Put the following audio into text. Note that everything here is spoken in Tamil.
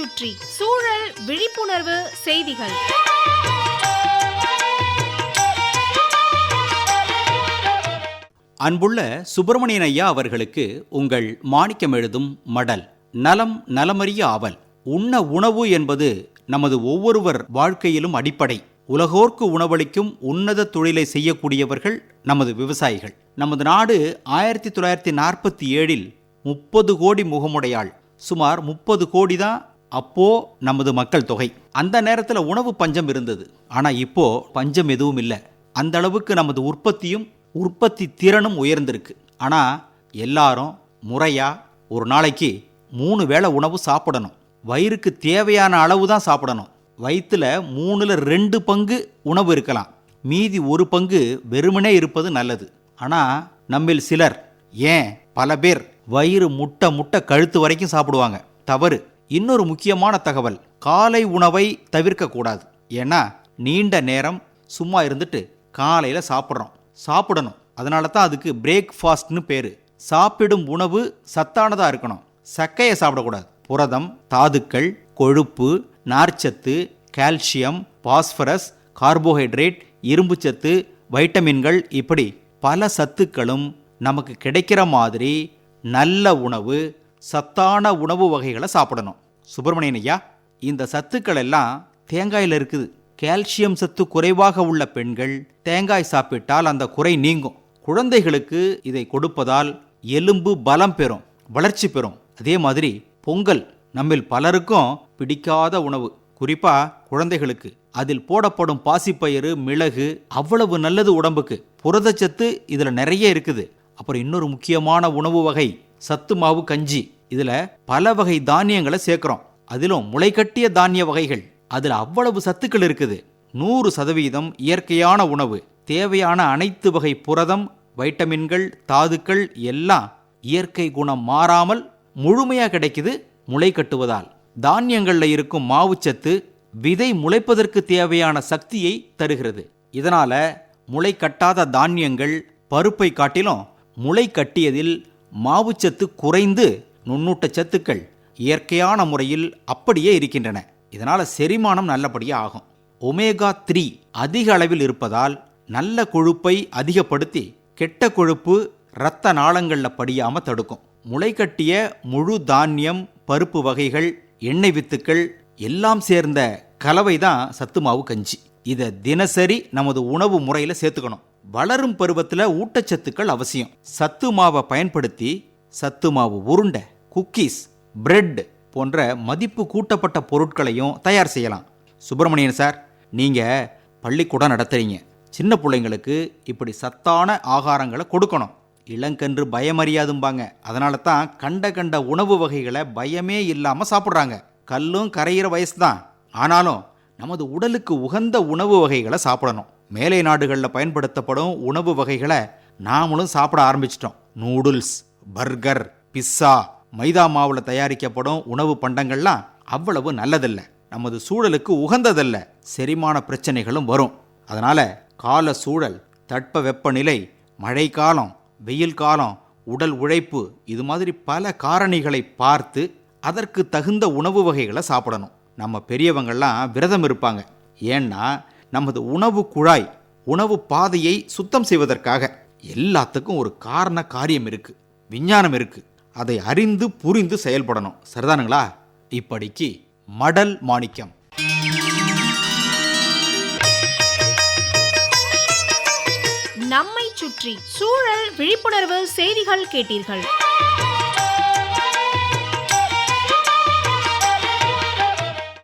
சுற்றி சூழல் விழிப்புணர்வு செய்திகள். அன்புள்ள சுப்பிரமணியன் ஐயா அவர்களுக்கு உங்கள் மாணிக்கம் எழுதும் மடல் நலம் நலமறிய ஆவல் உண்ண உணவு என்பது நமது ஒவ்வொருவர் வாழ்க்கையிலும் அடிப்படை. உலகோர்க்கு உணவளிக்கும் உன்னத தொழிலை செய்யக்கூடியவர்கள் நமது விவசாயிகள். நமது நாடு ஆயிரத்தி தொள்ளாயிரத்தி நாற்பத்தி ஏழில் முப்பது கோடி முகமுடையாள். சுமார் முப்பது கோடி தான் அப்போ நமது மக்கள் தொகை. அந்த நேரத்தில் உணவு பஞ்சம் இருந்தது. ஆனால் இப்போ பஞ்சம் எதுவும் இல்லை. அந்த அளவுக்கு நமது உற்பத்தியும் உற்பத்தி திறனும் உயர்ந்திருக்கு. ஆனால் எல்லாரும் முறையா ஒரு நாளைக்கு மூணு வேளை உணவு சாப்பிடணும். வயிறுக்கு தேவையான அளவு தான் சாப்பிடணும். வயிற்றில் மூணில் ரெண்டு பங்கு உணவு இருக்கலாம். மீதி ஒரு பங்கு வெறுமனே இருப்பது நல்லது. ஆனால் நம்மில் சிலர் ஏன் பல பேர் வயிறு முட்டை முட்டை கழுத்து வரைக்கும் சாப்பிடுவாங்க. தவறு. இன்னொரு முக்கியமான தகவல் காலை உணவை தவிர்க்கக்கூடாது. ஏன்னா நீண்ட நேரம் சும்மா இருந்துட்டு காலையில் சாப்பிட்றோம். சாப்பிடணும். அதனால தான் அதுக்கு பிரேக்ஃபாஸ்ட்னு பேர். சாப்பிடும் உணவு சத்தானதாக இருக்கணும். சக்கையை சாப்பிடக்கூடாது. புரதம் தாதுக்கள் கொழுப்பு நார்ச்சத்து கால்சியம் பாஸ்பரஸ் கார்போஹைட்ரேட் இரும்புச்சத்து வைட்டமின்கள் இப்படி பல சத்துக்களும் நமக்கு கிடைக்கிற மாதிரி நல்ல உணவு சத்தான உணவு வகைகளை சாப்பிடணும். சுப்பிரமணியன் ஐயா இந்த சத்துக்கள் எல்லாம் தேங்காயில் இருக்குது. கால்சியம் சத்து குறைவாக உள்ள பெண்கள் தேங்காய் சாப்பிட்டால் அந்த குறை நீங்கும். குழந்தைகளுக்கு இதை கொடுப்பதால் எலும்பு பலம் பெறும் வளர்ச்சி பெறும். அதே மாதிரி பொங்கல் நம்மில் பலருக்கும் பிடிக்காத உணவு. குறிப்பா குழந்தைகளுக்கு. அதில் போடப்படும் பாசிப்பயிறு மிளகு அவ்வளவு நல்லது உடம்புக்கு. புரதச்சத்து இதில் நிறைய இருக்குது. அப்புறம் இன்னொரு முக்கியமான உணவு வகை சத்து மாவு கஞ்சி. இதுல பல வகை தானியங்களை சேர்க்கிறோம். அதிலும் முளைக்கட்டிய தானிய வகைகள். அதுல அவ்வளவு சத்துக்கள் இருக்குது. நூறு சதவீதம் இயற்கையான உணவு. தேவையான அனைத்து வகை புரதம் வைட்டமின்கள் தாதுக்கள் எல்லாம் இயற்கை குணம் மாறாமல் முழுமையா கிடைக்குது முளை கட்டுவதால். தானியங்கள்ல இருக்கும் மாவுச்சத்து விதை முளைப்பதற்கு தேவையான சக்தியை தருகிறது. இதனால முளை கட்டாத தானியங்கள் பருப்பை காட்டிலும் முளை கட்டியதில் மாவுச்சத்து குறைந்து நுண்ணூட்ட சத்துக்கள் இயற்கையான முறையில் அப்படியே இருக்கின்றன. இதனால் செரிமானம் நல்லபடியாக ஆகும். ஒமேகா த்ரீ அதிக அளவில் இருப்பதால் நல்ல கொழுப்பை அதிகப்படுத்தி கெட்ட கொழுப்பு இரத்த நாளங்களில் படியாமல் தடுக்கும். முளைக்கட்டிய முழு தானியம் பருப்பு வகைகள் எண்ணெய் வித்துக்கள் எல்லாம் சேர்ந்த கலவை தான் சத்து மாவு கஞ்சி. இதை தினசரி நமது உணவு முறையில் சேர்த்துக்கணும். வளரும் பருவத்தில் ஊட்டச்சத்துக்கள் அவசியம். சத்து மாவை பயன்படுத்தி சத்து மாவு உருண்டை குக்கீஸ் பிரெட் போன்ற மதிப்பு கூட்டப்பட்ட பொருட்களையும் தயார் செய்யலாம். சுப்பிரமணியன் சார் நீங்கள் பள்ளிக்கூடம் நடத்துறீங்க. சின்ன பிள்ளைங்களுக்கு இப்படி சத்தான ஆகாரங்களை கொடுக்கணும். இளங்கன்று பயமறியாதும்பாங்க. அதனால தான் கண்ட கண்ட உணவு வகைகளை பயமே இல்லாமல் சாப்பிட்றாங்க. கல்லும் கரையிற வயசு தான் ஆனாலும் நமது உடலுக்கு உகந்த உணவு வகைகளை சாப்பிடணும். மேலை நாடுகளில் பயன்படுத்தப்படும் உணவு வகைகளை நாமளும் சாப்பிட ஆரம்பிச்சிட்டோம். நூடுல்ஸ் பர்கர் பிஸ்ஸா மைதா மாவில் தயாரிக்கப்படும் உணவு பண்டங்கள்லாம் அவ்வளவு நல்லதில்லை. நமது சூழலுக்கு உகந்ததல்ல. செரிமான பிரச்சனைகளும் வரும். அதனால கால சூழல் தட்ப வெப்பநிலை மழைக்காலம் வெயில் காலம் உடல் உழைப்பு இது மாதிரி பல காரணிகளை பார்த்து அதற்கு தகுந்த உணவு வகைகளை சாப்பிடணும். நம்ம பெரியவங்கள்லாம் விரதம் இருப்பாங்க. ஏன்னா நமது உணவு குழாய் உணவு பாதையை சுத்தம் செய்வதற்காக எல்லாத்துக்கும் ஒரு காரண காரியம் இருக்கு விஞ்ஞானம் இருக்கு. அதை அறிந்து புரிந்து செயல்படணும். சரிதானுங்களா? இப்படிக்கு மடல் மாணிக்கம். நம்மை சுற்றி சூழல் விழிப்புணர்வு செய்திகள் கேட்டீர்கள்.